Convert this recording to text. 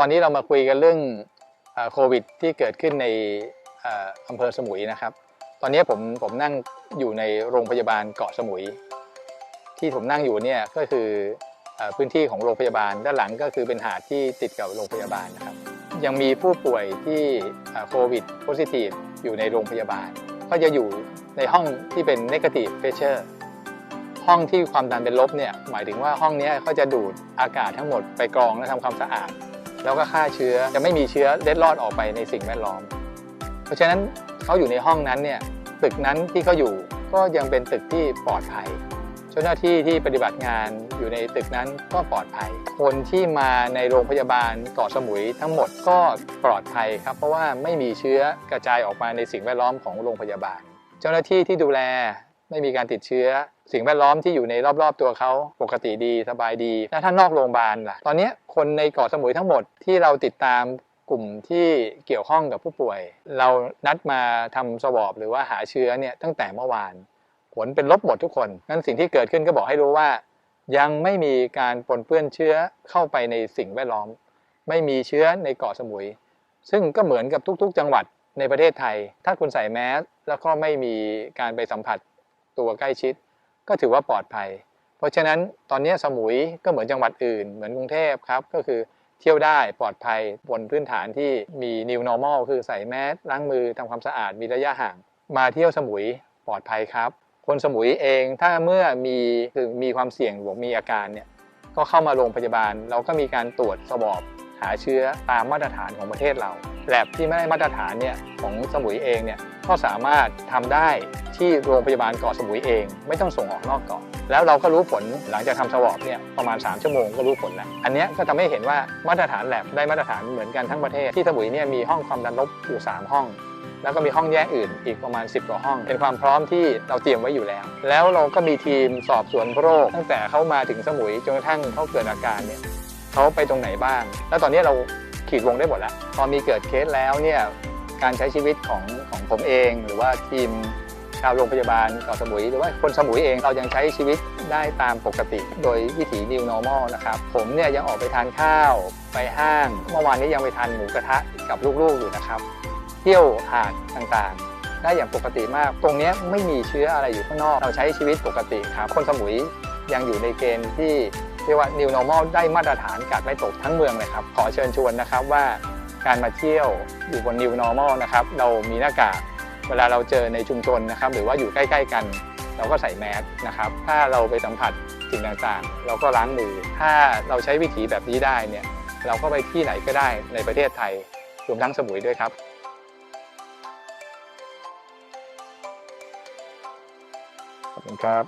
ตอนนี้เรามาคุยกันเรื่องโควิด ที่เกิดขึ้นในอำเภอสมุยนะครับ ตอนนี้ผมผมนั่งอยู่ในโรงพยาบาลเกาะสมุย ที่ผมนั่งอยู่เนี่ยก็คืออพื้นที่ของโรงพยาบาลด้านหลังก็คือเป็นหาดที่ติดกับโรงพยาบาลนะครับ ยังมีผู้ป่วยที่โควิดโพซิทีฟอยู่ในโรงพยาบาล ก็จะอยู่ในห้องที่เป็น negative pressure ห้องที่ความดันเป็นลบเนี่ยหมายถึงว่าห้องนี้เขาจะดูดอากาศทั้งหมดไปกรองและทำความสะอาด แล้วก็ฆ่าเชื้อจะไม่มีเชื้อเล็ดลอดออกไปในสิ่งแวดล้อม เพราะฉะนั้นเขาอยู่ในห้องนั้นเนี่ยตึกนั้นที่เขาอยู่ก็ยังเป็นตึกที่ปลอดภัย เจ้าหน้าที่ที่ปฏิบัติงานอยู่ในตึกนั้นก็ปลอดภัย คนที่มาในโรงพยาบาลเกาะสมุยทั้งหมดก็ปลอดภัยครับ เพราะว่าไม่มีเชื้อกระจายออกมาในสิ่งแวดล้อมของโรงพยาบาล เจ้าหน้าที่ที่ดูแล ไม่มีการติดเชื้อ สิ่งแวดล้อมที่อยู่ในรอบๆ ตัวเขาปกติดีสบายดีแล้วถ้านอกโรงพยาบาลล่ะตอนนี้คนในเกาะสมุยทั้งหมดที่เราติดตามกลุ่มที่เกี่ยวข้องกับผู้ป่วย เรานัดมาทำสวอปหรือว่าหาเชื้อเนี่ยตั้งแต่เมื่อวาน ผลเป็นลบหมดทุกคนงั้นสิ่งที่เกิดขึ้นก็บอกให้รู้ว่า ยังไม่มีการปนเปื้อนเชื้อเข้าไปในสิ่งแวดล้อม ไม่มีเชื้อในเกาะสมุย ซึ่งก็เหมือนกับทุก ๆ จังหวัดในประเทศไทย ถ้าคุณใส่แมสแล้วก็ไม่มีการไปสัมผัส ตัวใกล้ชิด ก็ถือว่าปลอดภัย เพราะฉะนั้นตอนนี้สมุยก็เหมือนจังหวัดอื่น เหมือนกรุงเทพครับ ก็คือเที่ยวได้ปลอดภัยบนพื้นฐานที่มี new normal คือใส่แมสล้างมือทำความสะอาดมีระยะห่าง มาเที่ยวสมุยปลอดภัยครับ คนสมุยเองถ้าเมื่อมีคือมีความเสี่ยงบวกมีอาการเนี่ยก็เข้ามาโรงพยาบาล เราก็มีการตรวจสวอบหาเชื้อตามมาตรฐานของประเทศเราแลบที่ไม่ได้มาตรฐานเนี่ยของสมุยเองเนี่ยก็สามารถทำได้ ที่โรงพยาบาลเกาะสมุยเอง ไม่ต้องส่งออกนอกเกาะแล้วเราก็รู้ผลหลังจากทำสวอปเนี่ยประมาณ 3 ชั่วโมงก็รู้ผลแล้วอันนี้ก็ทำให้เห็นว่ามาตรฐานแลบได้มาตรฐานเหมือนกันทั้งประเทศที่สมุยเนี่ยมีห้องความดันลบอยู่ 3 ห้องแล้วก็มีห้องแยกอื่นอีกประมาณ 10 กว่าห้อง เป็นความพร้อมที่เราเตรียมไว้อยู่แล้ว แล้วเราก็มีทีมสอบสวนโรค ตั้งแต่เขามาถึงสมุยจนกระทั่งเขาเกิดอาการเนี่ยเขาไปตรงไหนบ้าง แล้วตอนนี้เราขีดวงได้หมดแล้ว พอมีเกิดเคสแล้วเนี่ยการใช้ชีวิตของของผมเอง หรือว่าทีม ชาวโรงพยาบาลเกาะสมุย หรือว่าคนสมุยเองเรายังใช้ชีวิตได้ตามปกติ โดยวิถี new normal นะครับ ผมเนี่ยยังออกไปทานข้าวไปห้าง เมื่อวานนี้ยังไปทานหมูกระทะกับลูกๆอยู่นะครับ เที่ยวหาดต่างๆ ได้อย่างปกติมาก ตรงนี้ไม่มีเชื้ออะไรอยู่ข้างนอก เราใช้ชีวิตปกติครับคนสมุยยังอยู่ในเกณฑ์ที่เรียกว่า new normal ได้มาตรฐานกาดไม่ตกทั้งเมืองเลยครับ ขอเชิญชวนนะครับว่าการมาเที่ยวอยู่บน new normal นะครับ เรามีหน้ากาก เวลาเราเจอในชุมชนนะครับ หรือว่าอยู่ใกล้ ๆ กัน เราก็ใส่แมสนะครับ ถ้าเราไปสัมผัสสิ่งต่างๆ เราก็ล้างมือ ถ้าเราใช้วิธีแบบนี้ได้เนี่ยเราก็ไปที่ไหนก็ได้ในประเทศไทยรวมทั้งสมุยด้วยครับขอบคุณครับ